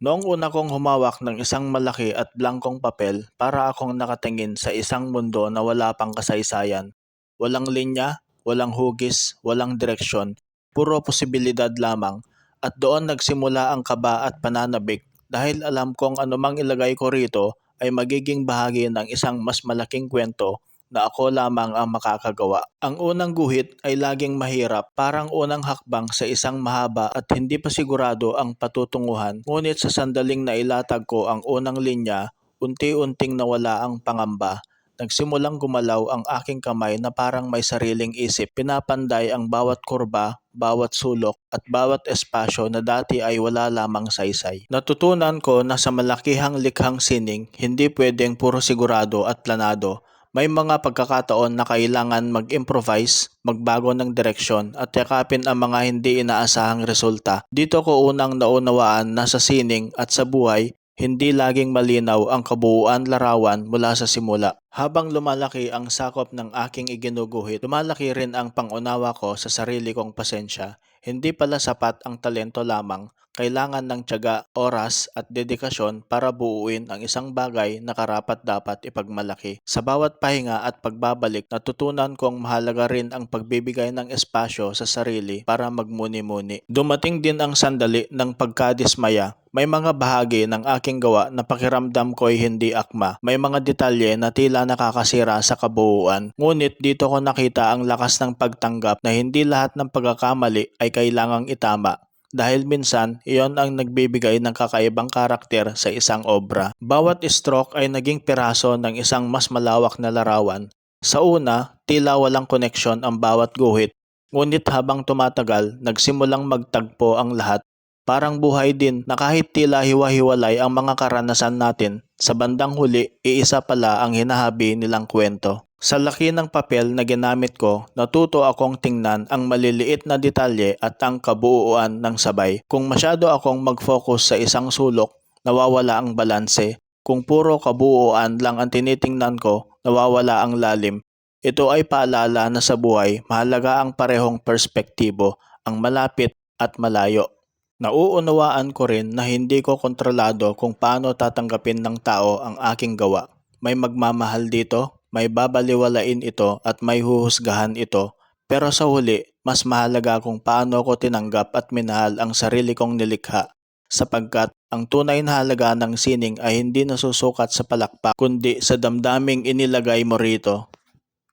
Noong una kong humawak ng isang malaki at blankong papel para akong nakatingin sa isang mundo na wala pang kasaysayan. Walang linya, walang hugis, walang direksyon, puro posibilidad lamang. At doon nagsimula ang kaba at pananabik dahil alam kong anumang ilagay ko rito ay magiging bahagi ng isang mas malaking kwento na ako lamang ang makakagawa. Ang unang guhit ay laging mahirap, parang unang hakbang sa isang mahaba at hindi pa sigurado ang patutunguhan. Ngunit sa sandaling na ilatag ko ang unang linya, unti-unting nawala ang pangamba. Nagsimulang gumalaw ang aking kamay na parang may sariling isip. Pinapanday ang bawat kurba, bawat sulok at bawat espasyo na dati ay wala lamang saysay. Natutunan ko na sa malakihang likhang sining, hindi pwedeng puro sigurado at planado. May mga pagkakataon na kailangan mag-improvise, magbago ng direksyon at yakapin ang mga hindi inaasahang resulta. Dito ko unang naunawaan na sa sining at sa buhay, hindi laging malinaw ang kabuuan larawan mula sa simula. Habang lumalaki ang sakop ng aking iginuguhit, lumalaki rin ang pangunawa ko sa sarili kong pasensya. Hindi pala sapat ang talento lamang, kailangan ng tiyaga, oras at dedikasyon para buuin ang isang bagay na karapat dapat ipagmalaki. Sa bawat pahinga at pagbabalik, natutunan kong mahalaga rin ang pagbibigay ng espasyo sa sarili para magmuni-muni. Dumating din ang sandali ng pagkadismaya. May mga bahagi ng aking gawa na pakiramdam ko'y hindi akma. May mga detalye na tila nakakasira sa kabuuan. Ngunit dito ko nakita ang lakas ng pagtanggap na hindi lahat ng pagkakamali ay kailangang itama dahil minsan iyon ang nagbibigay ng kakaibang karakter sa isang obra. Bawat stroke ay naging piraso ng isang mas malawak na larawan. Sa una, tila walang koneksyon ang bawat guhit, ngunit habang tumatagal, nagsimulang magtagpo ang lahat. Parang buhay din na kahit tila hiwa-hiwalay ang mga karanasan natin, sa bandang huli, iisa pala ang hinahabi nilang kwento. Sa laki ng papel na ginamit ko, natuto akong tingnan ang maliliit na detalye at ang kabuuan ng sabay. Kung masyado akong mag-focus sa isang sulok, nawawala ang balanse. Kung puro kabuuan lang ang tinitingnan ko, nawawala ang lalim. Ito ay paalala na sa buhay, mahalaga ang parehong perspektibo, ang malapit at malayo. Nauunawaan ko rin na hindi ko kontrolado kung paano tatanggapin ng tao ang aking gawa. May magmamahal dito, may babaliwalain ito at may huhusgahan ito. Pero sa huli, mas mahalaga kung paano ko tinanggap at minahal ang sarili kong nilikha. Sapagkat ang tunay na halaga ng sining ay hindi nasusukat sa palakpak, kundi sa damdaming inilagay mo rito.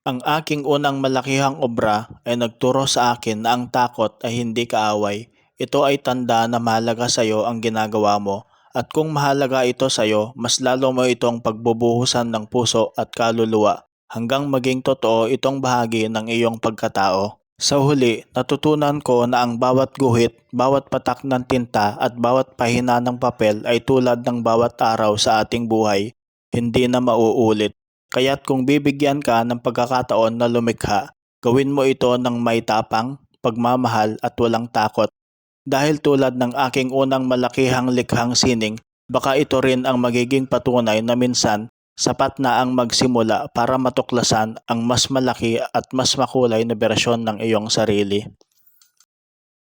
Ang aking unang malakihang obra ay nagturo sa akin na ang takot ay hindi kaaway, ito ay tanda na mahalaga sa iyo ang ginagawa mo at kung mahalaga ito sa iyo, mas lalo mo itong pagbubuhusan ng puso at kaluluwa hanggang maging totoo itong bahagi ng iyong pagkatao. Sa huli, natutunan ko na ang bawat guhit, bawat patak ng tinta at bawat pahina ng papel ay tulad ng bawat araw sa ating buhay, hindi na mauulit. Kaya't kung bibigyan ka ng pagkakataon na lumikha, gawin mo ito ng may tapang, pagmamahal at walang takot dahil tulad ng aking unang malakihang likhang sining, baka ito rin ang magiging patunay na minsan sapat na ang magsimula para matuklasan ang mas malaki at mas makulay na bersyon ng iyong sarili.